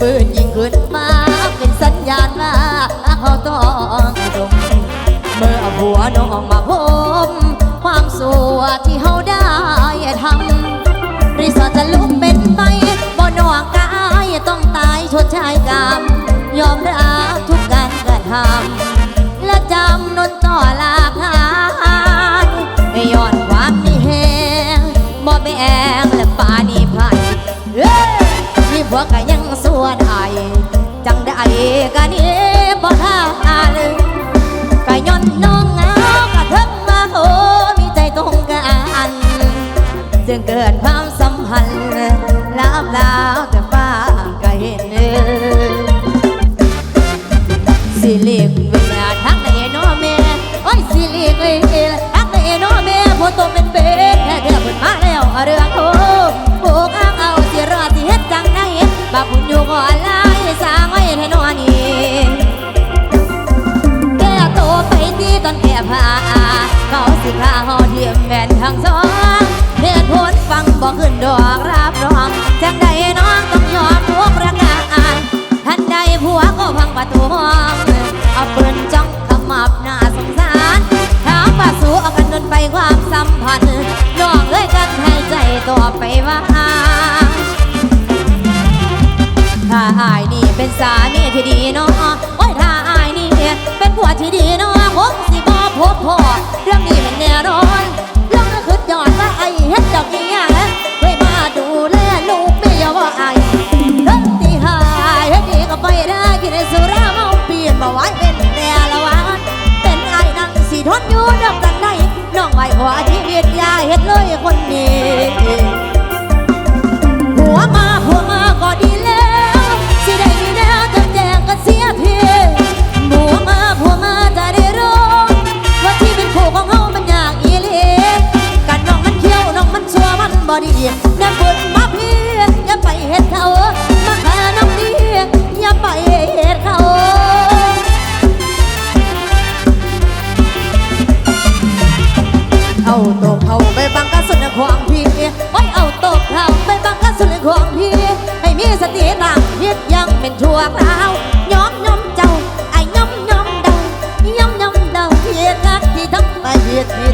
ปืนยิงขึ้นมาเป็นสัญญาณมาเขาต้องตรงเมื่อผัวน้องมา ไอ้กะนี้บ่ท่าเลยก็ย้อนน้องเหงากะทึกมาโหมีใจตรงกันจึงเกิดความ เทียมแม่นทั้งสองเดือนพ้นฟังบอกขึ้นดอกรับรองจังใดน้องต้องยอมทุกประการทันใดผัวก็พังประตูห้องเอาปืนจ้องขมับหน้าสงสารถามว่าสู้เอากันจนไปความสัมพันธ์น้องเลยกันให้ใจต่อไปว่าถ้าอายนี่เป็นสามีที่ดีเนาะโอ้ยถ้าอายนี่เป็นผัวที่ดีเนาะผมสิบ่พบพ่อเรื่องนี้มันแน่นอน ไว้เป็นแต่ละวันเป็นไอ้นั่งสีทนอยู่ดับกันได้น้องไว้ขอชีวิตยาเฮ็ดเลยคนนี้หัวมา ไ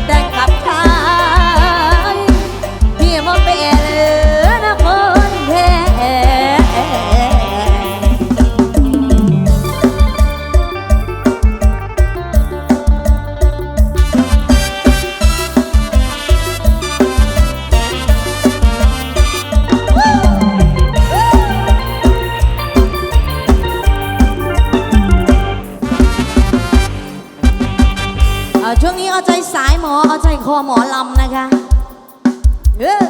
สายหมอเอาใจคอหมอลำนะคะเออ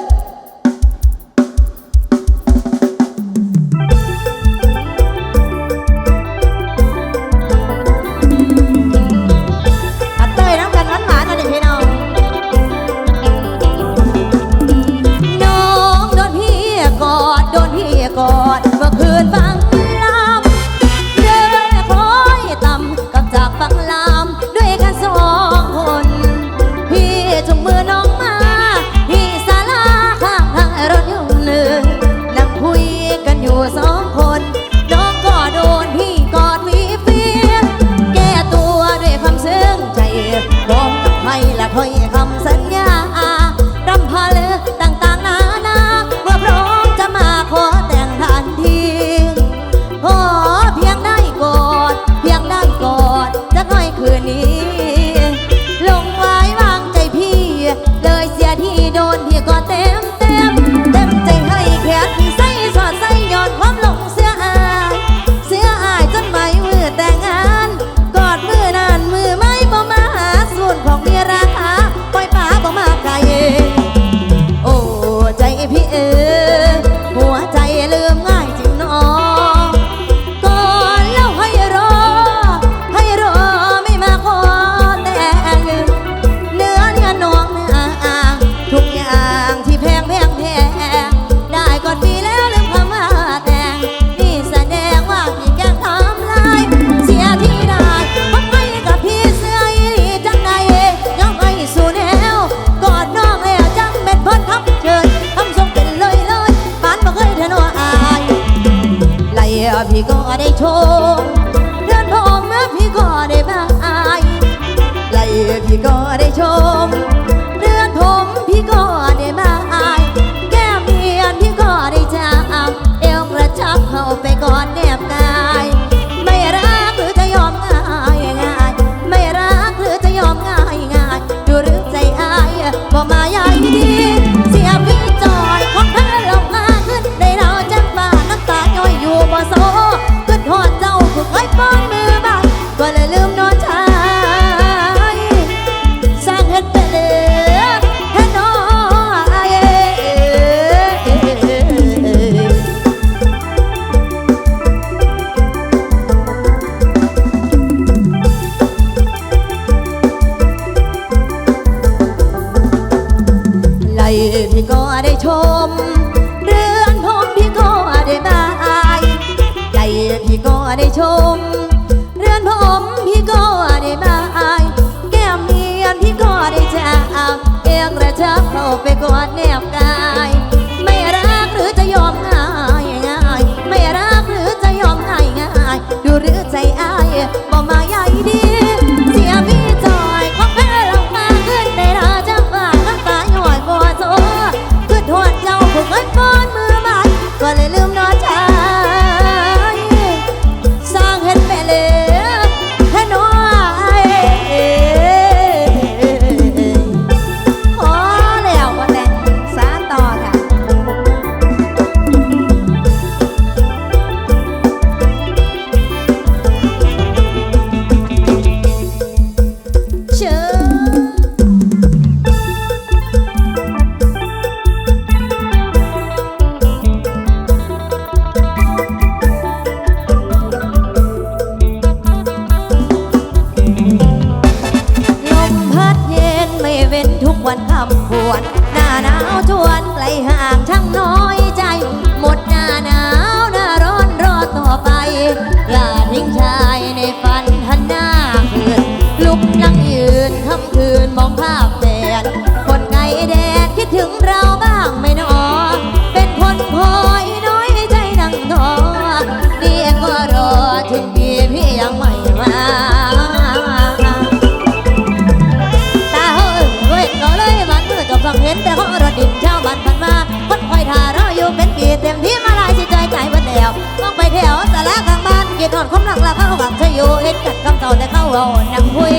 หวังจะอยู่เอ็นกัดคำต่าแต่เขาเอานังคุย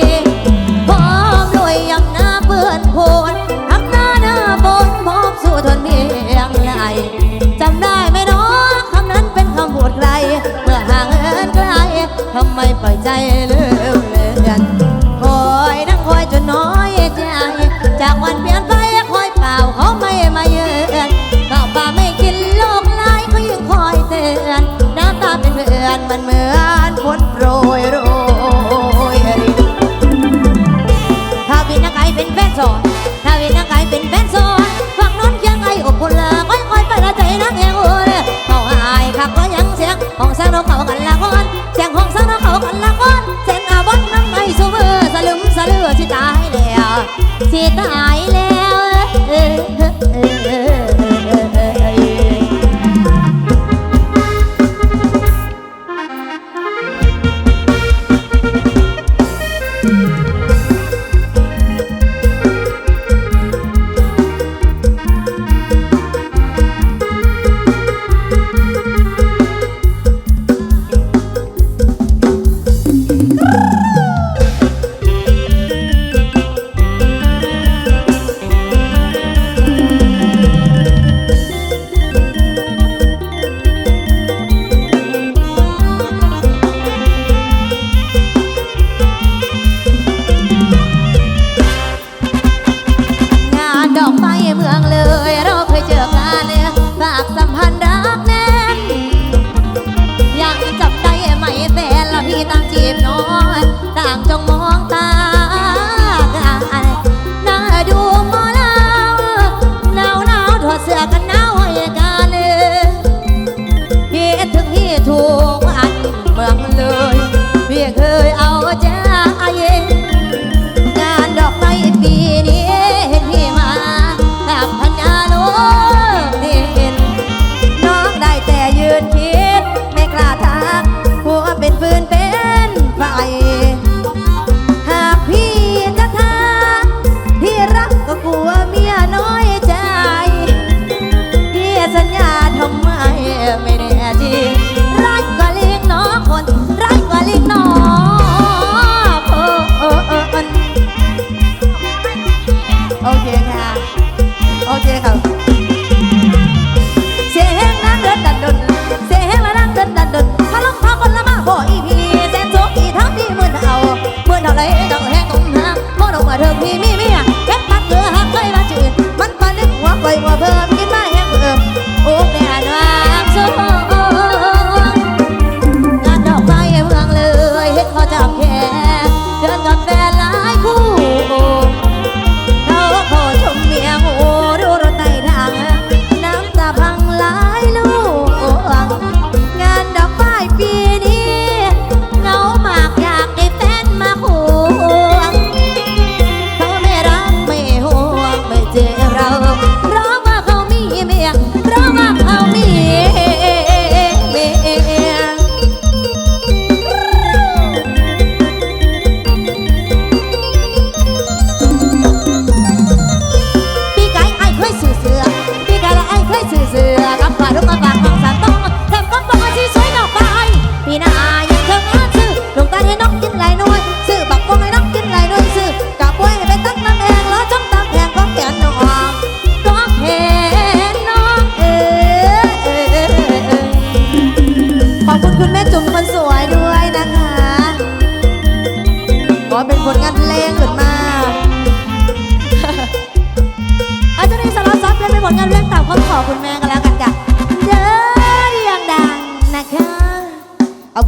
พร้อมรวยยังหน้าเปื้อนโคนทักหน้าหน้าบนพร้อมสู้ทนเมียงไหลจำได้ไหมน้องคำนั้นเป็นคำบวดใครเมื่อห่างเอินไกลทำไมปล่อยใจเลย ที่ตาย Okay, okay.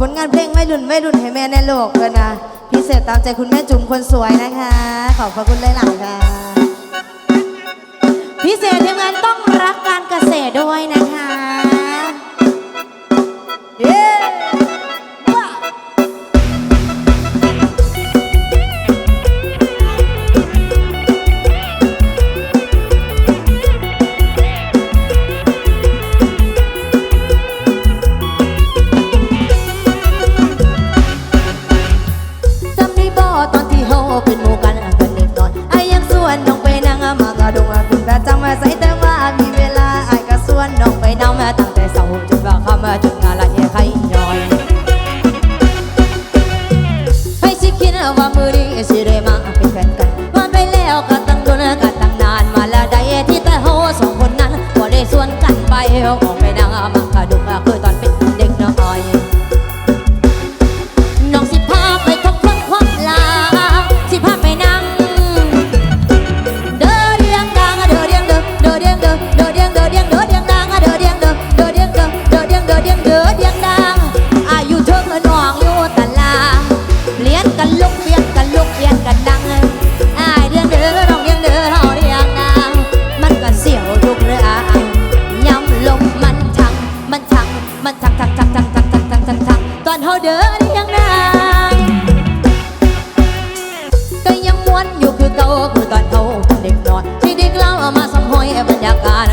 ผลงานเพลงไม่รุ่นไม่รุ่นให้แม่ในโลกเลยนะพิเศษตามใจคุณแม่จุ๋มคนสวยนะคะ ขอบพระคุณเลยหลายค่ะ พิเศษทีมงานต้องรักการเกษตรด้วยนะคะ เย้ เด้อที่ยงนางก็ยังม้วนอยู่คือเก่าคือตอนเขาเด็กนอนที่เด็กเล่ามาสังหอยบรรยากาศ